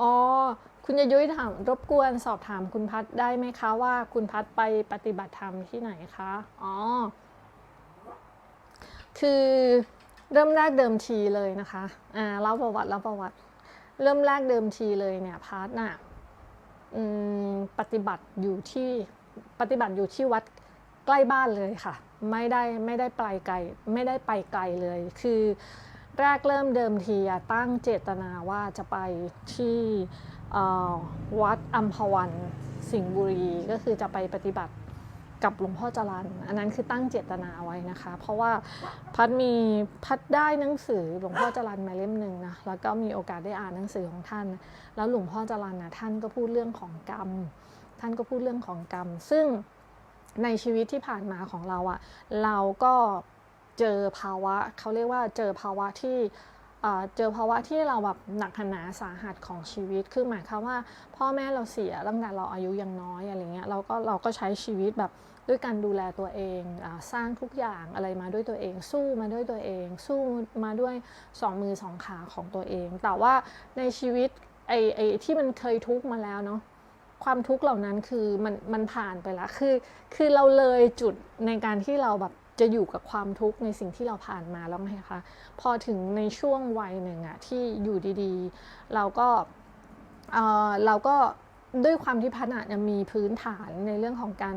อ๋อ คุณยยุ้ยถามรบกวนสอบถามคุณพัดได้ไหมคะว่าคุณพัดไปปฏิบัติธรรมที่ไหนคะ อ๋อ คือเริ่มแรกเดิมทีเลยนะคะ อ่าเล่าประวัติเล่าประวัติ เริ่มแรกเดิมทีเลยเนี่ยพัดน่ะปฏิบัติอยู่ที่ปฏิบัติอยู่ที่วัดใกล้บ้านเลยค่ะ ไม่ได้ไม่ได้ไปไกลไม่ได้ไปไกลเลย คือ แรกเริ่มเดิมทีตั้งเจตนาว่าจะไปที่วัดอัมพวันสิงห์บุรีก็คือจะไปปฏิบัติกับหลวงพ่อจรันอันนั้นคือตั้งเจตนาไว้นะคะ เพราะว่าพัดมีพัดได้หนังสือหลวงพ่อจรันมาเล่มหนึ่งนะแล้วก็มีโอกาสได้อ่านหนังสือของท่าน แล้วหลวงพ่อจรันนะท่านก็พูดเรื่องของกรรม ท่านก็พูดเรื่องของกรรม ซึ่งในชีวิตที่ผ่านมาของเราอะเราก็ เจอภาวะเขาเรียกว่าเจอภาวะที่เจอภาวะที่เราแบบหนักหนาสาหัสของชีวิต คือหมายความว่า พ่อแม่เราเสียตั้งแต่เราอายุยังน้อยอะไรเงี้ย เราก็เราก็ใช้ชีวิตแบบด้วยการดูแลตัวเองอสร้างทุกอย่างอะไรมาด้วยตัวเอง สู้มาด้วยตัวเอง สู้มาด้วยสองมือสองขาของตัวเอง แต่ว่าในชีวิตไอ้ไอ้ที่มันเคยทุกข์มาแล้วเนาะ ความทุกข์เหล่านั้นคือมันมันผ่านไปล้วคือคือเราเลยจุดในการที่เราแบบ จะอยู่กับความทุกข์ในสิ่งที่เราผ่านมาแล้วไงคะ พอถึงในช่วงวัยหนึ่งอะที่อยู่ดีๆ เราก็เออเราก็ด้วยความที่พัฒนาเนี่ยมีพื้นฐานในเรื่องของการ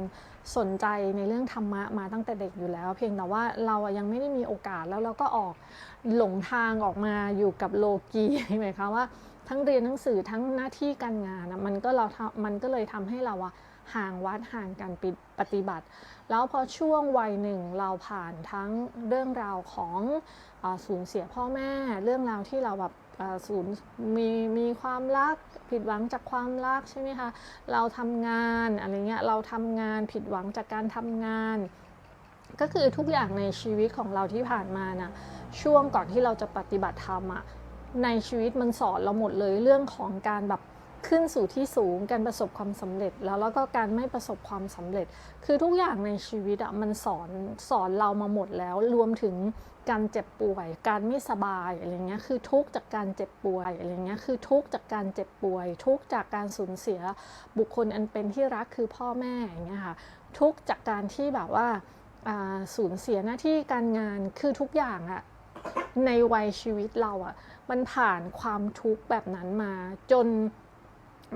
สนใจในเรื่องธรรมะมาตั้งแต่เด็กอยู่แล้ว เพียงแต่ว่าเรายังไม่ได้มีโอกาสแล้วเราก็ออกหลงทางออกมาอยู่กับโลกีหมายความว่าทั้งเรียนหนังสือทั้งหน้าที่การงานมันก็เราทำมันก็เลยทำให้เราอะ ห่างวัดห่างการปฏิบัติ แล้วพอช่วงวัยหนึ่งเราผ่านทั้งเรื่องราวของอสูญเสียพ่อแม่ เรื่องราวที่เราแบบสูญมีมีความรักผิดหวังจากความรักใช่ไหมคะเราทำงานอะไรเงี้ยเราทำงานผิดหวังจากการทำงาน ก็คือทุกอย่างในชีวิตของเราที่ผ่านมานะช่วงก่อนที่เราจะปฏิบัติธรรมอะในชีวิตมันสอนเราหมดเลยเรื่องของการแบบ ขึ้นสู่ที่สูงการประสบความสำเร็จแล้วแล้วก็การไม่ประสบความสำเร็จ คือทุกอย่างในชีวิตอะมันสอนสอนเรามาหมดแล้วรวมถึงการเจ็บป่วย การไม่สบายอะไรเงี้ยคือทุกจากการเจ็บป่วยอะไรเงี้ยคือทุกจากการเจ็บป่วย ทุกจากการสูญเสียบุคคลอันเป็นที่รักคือพ่อแม่อย่างเงี้ยค่ะทุกจากการที่แบบว่าอ่าสูญเสียหน้าที่การงานคือทุกอย่างอะในวัยชีวิตเราอะมันผ่านความทุกข์แบบนั้นมาจน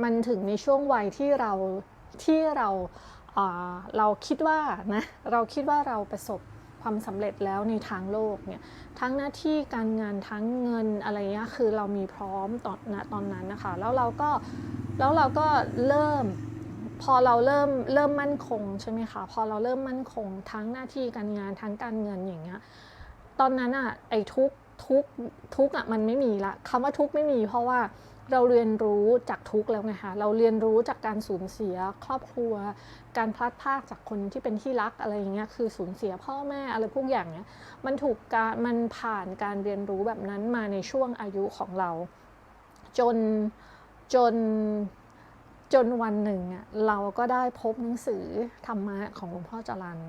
มันถึงในช่วงวัยที่เราที่เราเราคิดว่านะเราคิดว่าเราประสบความสำเร็จแล้วในทางโลกเนี่ยทั้งหน้าที่การงานทั้งเงินอะไรเงี้ยคือเรามีพร้อมตอนณตอนนั้นนะคะแล้วเราก็แล้วเราก็เริ่มพอเราเริ่มเริ่มมั่นคงใช่ไหมคะพอเราเริ่มมั่นคงทั้งหน้าที่การงานทั้งการเงินอย่างเงี้ยตอนนั้นอะไอ้ทุกทุกทุกอะมันไม่มีละคำว่าทุกไม่มีเพราะว่า เราเรียนรู้จากทุกแล้วไงคะเราเรียนรู้จากการสูญเสียครอบครัว การพลัดพรากจากคนที่เป็นที่รักอะไรอย่างเงี้ยคือสูญเสียพ่อแม่อะไรพวกอย่างเนี้ยมันถูกการมันผ่านการเรียนรู้แบบนั้นมาในช่วงอายุของเรา จนจนจนวันหนึ่งอะเราก็ได้พบหนังสือธรรมะของหลวงพ่อจรัน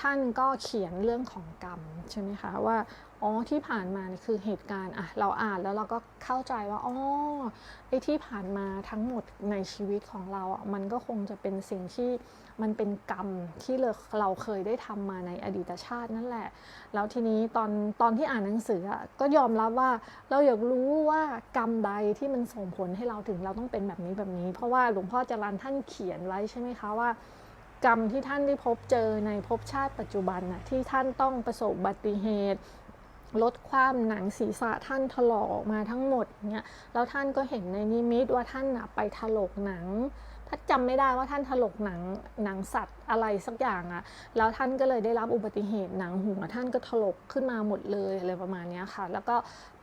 ท่านก็เขียนเรื่องของกรรมใช่ไหมคะว่า อ๋อที่ผ่านมานี่คือเหตุการณ์อะเราอ่านแล้วเราก็เข้าใจว่าอ๋อไอ้ที่ผ่านมาทั้งหมดในชีวิตของเราอะมันก็คงจะเป็นสิ่งที่มันเป็นกรรมที่เราเคยได้ทำมาในอดีตชาตินั่นแหละ แล้วทีนี้ตอนตอนที่อ่านหนังสืออะก็ยอมรับว่าเราอยากรู้ว่ากรรมใดที่มันส่งผลให้เราถึงเราต้องเป็นแบบนี้แบบนี้ เพราะว่าหลวงพ่อจรันท่านเขียนไว้ใช่ไหมคะว่ากรรมที่ท่านได้พบเจอในภพชาติปัจจุบันน่ะที่ท่านต้องประสบอุบัติเหตุ ลดความหนังศีรษะท่านถลอกออกมาทั้งหมดเนี่ยแล้วท่านก็เห็นในนิมิตว่าท่านน่ะไปถลกหนังถ้าจำไม่ได้ว่าท่านถลกหนังหนังสัตว์อะไรสักอย่างอะแล้วท่านก็เลยได้รับอุบัติเหตุหนังหัวท่านก็ถลกขึ้นมาหมดเลยอะไรประมาณนี้ค่ะ แล้วก็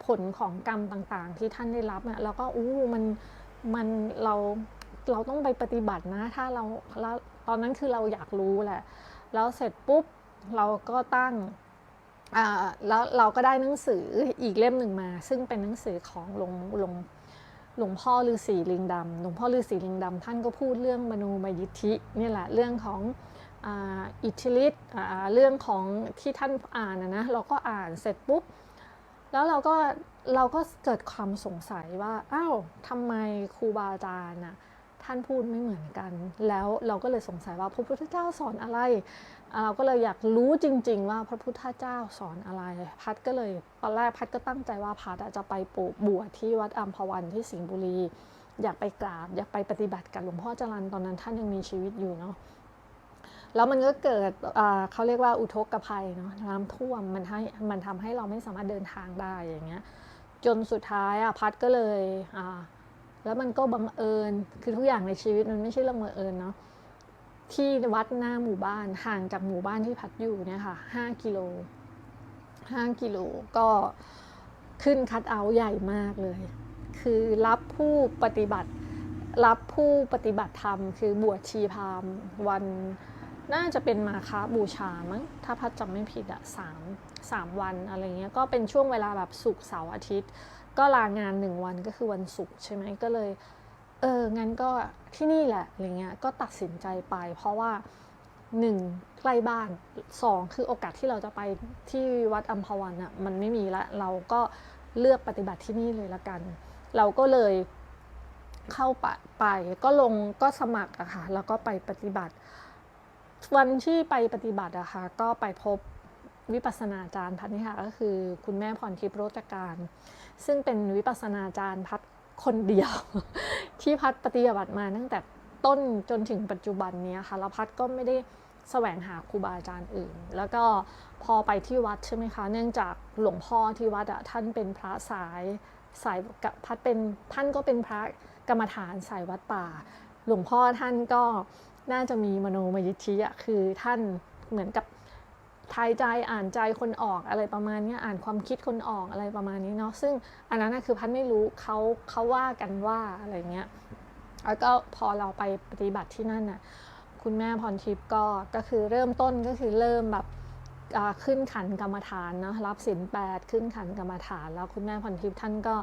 ผลของกรรมต่างๆ ที่ท่านได้รับเนี่ยแล้วก็อู้มันมันเราเราต้องไปปฏิบัตินะ ถ้าเราแล้วตอนนั้นคือเราอยากรู้แหละ แล้วเสร็จปุ๊บเราก็ตั้ง แล้วเราก็ได้หนังสืออีกเล่มหนึ่งมา ซึ่งเป็นหนังสือของหลวงหลวงหลวงพ่อฤาษีลิงดำหลวงพ่อฤาษีลิงดำท่านก็พูดเรื่องมโนมยิทธิเนี่แหละเรื่องของอิทธิฤทธิ์เรื่องของที่ท่านอ่านนะเราก็อ่านเสร็จปุ๊บแล้วเราก็เราก็เกิดความสงสัยว่าอ้าวทำไมครูบาอาจารย์ท่านพูดไม่เหมือนกัน แล้วเราก็เลยสงสัยว่าพระพุทธเจ้าสอนอะไร เราก็เลยอยากรู้จริง ๆ ว่าพระพุทธเจ้าสอนอะไร พัดก็เลยตอนแรกพัดก็ตั้งใจว่าพัดจะไปปลูกบวชที่วัดอัมพวันที่สิงห์บุรี อยากไปกราบ อยากไปปฏิบัติกับหลวงพ่อจรันตอนนั้นท่านยังมีชีวิตอยู่เนาะแล้วมันก็เกิดเขาเรียกว่าอุทกภัยเนาะน้ำท่วมมันให้มันทำให้เราไม่สามารถเดินทางได้อย่างเงี้ยจนสุดท้ายอะพัดก็เลยอ่าแล้วมันก็บังเอิญคือทุกอย่างในชีวิตมันไม่ใช่เรื่องบังเอิญเนาะ ที่วัดหน้าหมู่บ้านห่างจากหมู่บ้านที่พัดอยู่เนี่ยค่ะห้ากิโลห้ากิโลก็ขึ้นคัดเอาใหญ่มากเลย คือรับผู้ปฏิบัติ รับผู้ปฏิบัติธรรม คือบวชชีพามวันน่าจะเป็นมาคาบูชามั้งถ้าพัดจำไม่ผิดอะสามสามวันอะไรเงี้ยก็เป็นช่วงเวลาแบบศุกร์เสาร์อาทิตย์ ก็ลางานหนึ่งวันก็คือวันศุกร์ใช่ไหมก็เลย เออ งั้นก็ที่นี่แหละ อะไรเงี้ย ก็ตัดสินใจไป เพราะว่าหนึ่งใกล้บ้านสองคือโอกาสที่เราจะไปที่วัดอัมพวันอะมันไม่มีละเราก็เลือกปฏิบัติที่นี่เลยละกัน เราก็เลยเข้าไปไปก็ลงก็สมัครอะค่ะแล้วก็ไปปฏิบัติ วันที่ไปปฏิบัติอะค่ะก็ไปพบวิปัสนาจารย์พัดนี่ค่ะก็คือคุณแม่พรทิพย์โรจการ ซึ่งเป็นวิปัสสนาจารย์พัด คนเดียว ที่พัดปฏิบัติมาตั้งแต่ต้นจนถึงปัจจุบันนี้ค่ะแล้วพัดก็ไม่ได้แสวงหาครูบาอาจารย์อื่น แล้วก็พอไปที่วัดใช่ไหมคะ เนื่องจากหลวงพ่อที่วัดอะท่านเป็นพระสายสายกับพัดเป็นท่านก็เป็นพระกรรมฐานสายวัดป่า หลวงพ่อท่านก็น่าจะมีมโนมยิทธิอะคือท่านเหมือนกับ ทายใจอ่านใจคนออกอะไรประมาณนี้อ่านความคิดคนออกอะไรประมาณนี้เนาะซึ่งอันนั้นคือพัดไม่รู้เขาเขาว่ากันว่าอะไรเงี้ยแล้วก็พอเราไปปฏิบัติที่นั่นน่ะคุณแม่พรทิพย์ก็ก็คือเริ่มต้นก็คือเริ่มแบบขึ้นขันกรรมฐานเนะรับศีลแปดขึ้นขันกรรมฐาน แล้วคุณแม่พรทิพย์ท่านก็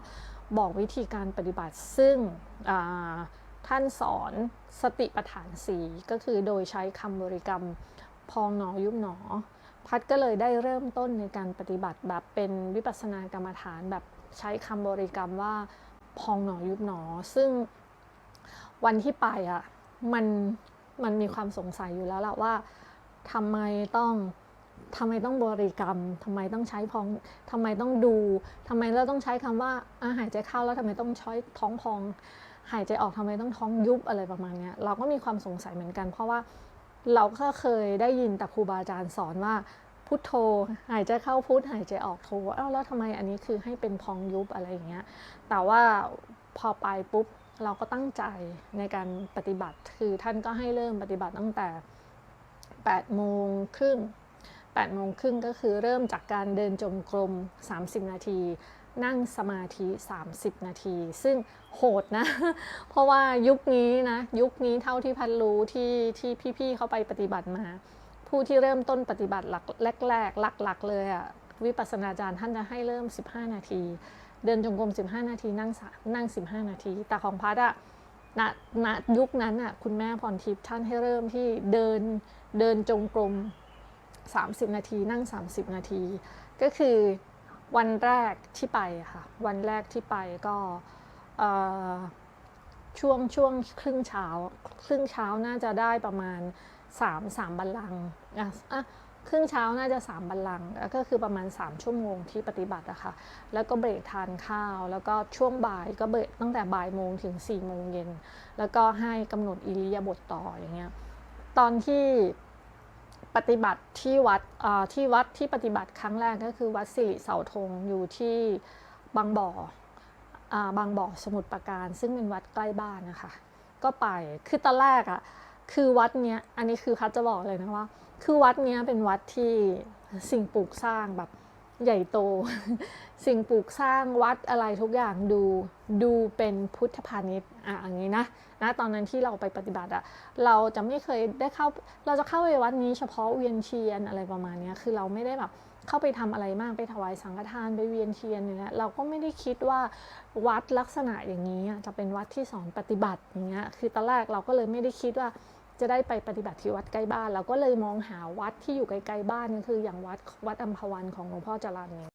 บอกวิธีการปฏิบัติซึ่งท่านสอนสติปัฏฐานสีก็คือโดยใช้คำบริกรรมพองหนอยุบหนอ พัดก็เลยได้เริ่มต้นในการปฏิบัติแบบเป็นวิปัสสนากรรมฐานแบบใช้คำบริกรรมว่าพองหนอยุบหนอ ซึ่งวันที่ไปอะมันมันมีความสงสัยอยู่แล้วแหละว่าทำไมต้องทำไมต้องบริกรรมทำไมต้องใช้พองทำไมต้องดูทำไมเราต้องใช้คำว่าอาหายใจเข้าแล้วทำไมต้องช้อยท้องพอง หายใจออกทำไมต้องท้องยุบอะไรประมาณนี้เราก็มีความสงสัยเหมือนกัน เพราะว่า เราก็เคยได้ยินแต่ครูบาอาจารย์สอนว่าพุทโธหายใจเข้าพุทหายใจออกโธอ้าแล้วทำไมอันนี้คือให้เป็นพองยุบอะไรอย่างเงี้ยแต่ว่าพอไปปุ๊บเราก็ตั้งใจในการปฏิบัติ คือท่านก็ให้เริ่มปฏิบัติตั้งแต่8โมงครึ่ง8โมงครึ่งก็คือเริ่มจากการเดินจงกรม 30 นาที นั่งสมาธิ 30 นาที ซึ่งโหดนะ เพราะว่ายุคนี้นะ ยุคนี้เท่าที่พัดรู้ที่ที่พี่ๆเขาไปปฏิบัติมา ผู้ที่เริ่มต้นปฏิบัติหลักแรกๆหลักๆเลยอะวิปัสสนาจารย์ท่านจะให้เริ่ม 15 นาที เดินจงกรม 15 นาทีนั่งสะนั่ง 15 นาที แต่ของพัดอะณณยุคนั้นอะคุณแม่พรทิพย์ท่านให้เริ่มที่เดินเดินจงกรม 30 นาที นั่ง 30 นาที ก็คือ วันแรกที่ไปค่ะ วันแรกที่ไปก็ช่วงช่วงครึ่งเช้า ครึ่งเช้าน่าจะได้ประมาณ3 3บัลลังก์อะอะครึ่งเช้าน่าจะ 3 บัลลังก์ก็คือประมาณ 3 ชั่วโมงที่ปฏิบัติอะค่ะ แล้วก็เบรกทานข้าว แล้วก็ช่วงบ่ายก็เบรกตั้งแต่บ่ายโมงถึง4โมงเย็น แล้วก็ให้กำหนดอิริยาบถต่ออย่างเงี้ย ตอนที่ ปฏิบัติที่วัดที่วัดที่ปฏิบัติครั้งแรกก็คือวัดสิริเสาธงอยู่ที่บางบ่ออ่าบางบ่อสมุทรปราการ ซึ่งเป็นวัดใกล้บ้านนะคะ ก็ไปคือตอนแรกอะ่ะคือวัดเนี้ยอันนี้คือพัดจะบอกเลยนะว่า คือวัดเนี้ยเป็นวัดที่สิ่งปลูกสร้างแบบใหญ่โต สิ่งปลูกสร้างวัดอะไรทุกอย่างดูดูเป็นพุทธพาณิชย์ อะอย่างนี้นะนะตอนนั้นที่เราไปปฏิบัติอะเราจะไม่เคยได้เข้าเราจะเข้าไปวัดนี้เฉพาะเวียนเทียนอะไรประมาณนี้คือเราไม่ได้แบบเข้าไปทำอะไรมากไปถวายสังฆทานไปเวียนเทียนอย่างเงี้ยเราก็ไม่ได้คิดว่าวัดลักษณะอย่างนี้จะเป็นวัดที่สอนปฏิบัติอย่างเงี้ยคือตอนแรกเราก็เลยไม่ได้คิดว่าจะได้ไปปฏิบัติที่วัดใกล้บ้าน เราก็เลยมองหาวัดที่อยู่ไกล้ๆบ้านก็คืออย่างวัดวัดอัมพวันของหลวงพ่อจรัญเนี่ย